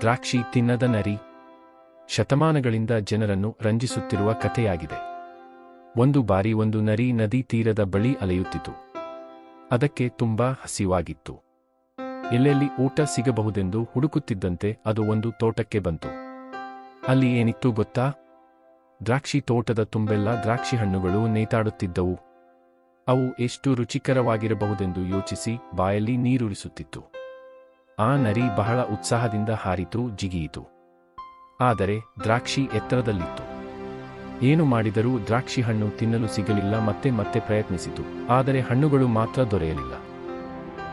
ದ್ರಾಕ್ಷಿ ತಿನ್ನದ ನರಿ ಶತಮಾನಗಳಿಂದ ಜನರನ್ನು ರಂಜಿಸುತ್ತಿರುವ ಕಥೆಯಾಗಿದೆ. ಒಂದು ಬಾರಿ ಒಂದು ನರಿ ನದಿ ತೀರದ ಬಳಿ ಅಲೆಯುತ್ತಿತು. ಅದಕ್ಕೆ ತುಂಬಾ ಹಸಿವಾಗಿತ್ತು. ಎಲ್ಲೆಲ್ಲಿ ಊಟ ಸಿಗಬಹುದೆಂದು ಹುಡುಕುತ್ತಿದ್ದಂತೆ ಅದು ಒಂದು ತೋಟಕ್ಕೆ ಬಂತು. ಅಲ್ಲಿ ಏನಿತ್ತು ಗೊತ್ತಾ? ದ್ರಾಕ್ಷಿ ತೋಟದ ತುಂಬೆಲ್ಲ ದ್ರಾಕ್ಷಿ ಹಣ್ಣುಗಳು ನೇತಾಡುತ್ತಿದ್ದವು. ಅವು ಎಷ್ಟು ರುಚಿಕರವಾಗಿರಬಹುದೆಂದು ಯೋಚಿಸಿ ಬಾಯಲ್ಲಿ ನೀರುರಿಸುತ್ತಿತ್ತು. ಆ ನರಿ ಬಹಳ ಉತ್ಸಾಹದಿಂದ ಹಾರಿತು, ಜಿಗಿಯಿತು. ಆದರೆ ದ್ರಾಕ್ಷಿ ಎತ್ತರದಲ್ಲಿತ್ತು. ಏನು ಮಾಡಿದರೂ ದ್ರಾಕ್ಷಿ ಹಣ್ಣು ತಿನ್ನಲು ಸಿಗಲಿಲ್ಲ, ಮತ್ತೆ ಮತ್ತೆ ಪ್ರಯತ್ನಿಸಿತು. ಆದರೆ ಹಣ್ಣುಗಳು ಮಾತ್ರ ದೊರೆಯಲಿಲ್ಲ.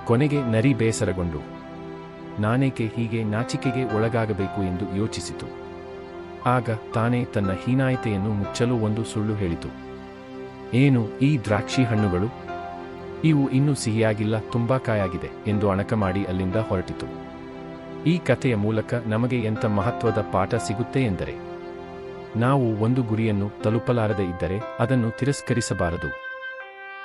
ಕೊನೆಗೆ ನರಿ ಬೇಸರಗೊಂಡು, ನಾನೇಕೆ ಹೀಗೆ ನಾಚಿಕೆಗೆ ಒಳಗಾಗಬೇಕು ಎಂದು ಯೋಚಿಸಿತು. ಆಗ ತಾನೇ ತನ್ನ ಹೀನಾಯತೆಯನ್ನು ಮುಚ್ಚಲು ಒಂದು ಸುಳ್ಳು ಹೇಳಿತು. ಏನು ಈ ದ್ರಾಕ್ಷಿ ಹಣ್ಣುಗಳು? ಇವು ಇನ್ನೂ ಸಿಹಿಯಾಗಿಲ್ಲ, ತುಂಬಾ ಕಾಯಾಗಿದೆ ಎಂದು ಅಣಕ ಮಾಡಿ ಅಲ್ಲಿಂದ ಹೊರಟಿತು. ಈ ಕಥೆಯ ಮೂಲಕ ನಮಗೆ ಎಂಥ ಮಹತ್ವದ ಪಾಠ ಸಿಗುತ್ತೆ ಎಂದರೆ, ನಾವು ಒಂದು ಗುರಿಯನ್ನು ತಲುಪಲಾರದೆ ಇದ್ದರೆ ಅದನ್ನು ತಿರಸ್ಕರಿಸಬಾರದು.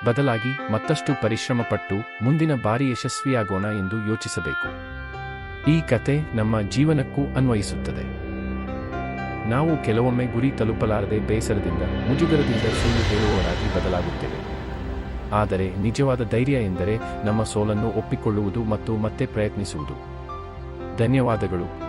ಬದಲಾಗಿ ಮತ್ತಷ್ಟು ಪರಿಶ್ರಮಪಟ್ಟು ಮುಂದಿನ ಬಾರಿ ಯಶಸ್ವಿಯಾಗೋಣ ಎಂದು ಯೋಚಿಸಬೇಕು. ಈ ಕತೆ ನಮ್ಮ ಜೀವನಕ್ಕೂ ಅನ್ವಯಿಸುತ್ತದೆ. ನಾವು ಕೆಲವೊಮ್ಮೆ ಗುರಿ ತಲುಪಲಾರದೆ ಬೇಸರದಿಂದ, ಮುಜುಗರದಿಂದ ಸುಳ್ಳು ಹೇಳುವವರಾಗಿ ಬದಲಾಗುತ್ತೇವೆ. ಆದರೆ ನಿಜವಾದ ಧೈರ್ಯ ಎಂದರೆ ನಮ್ಮ ಸೋಲನ್ನು ಒಪ್ಪಿಕೊಳ್ಳುವುದು ಮತ್ತು ಮತ್ತೆ ಪ್ರಯತ್ನಿಸುವುದು. ಧನ್ಯವಾದಗಳು.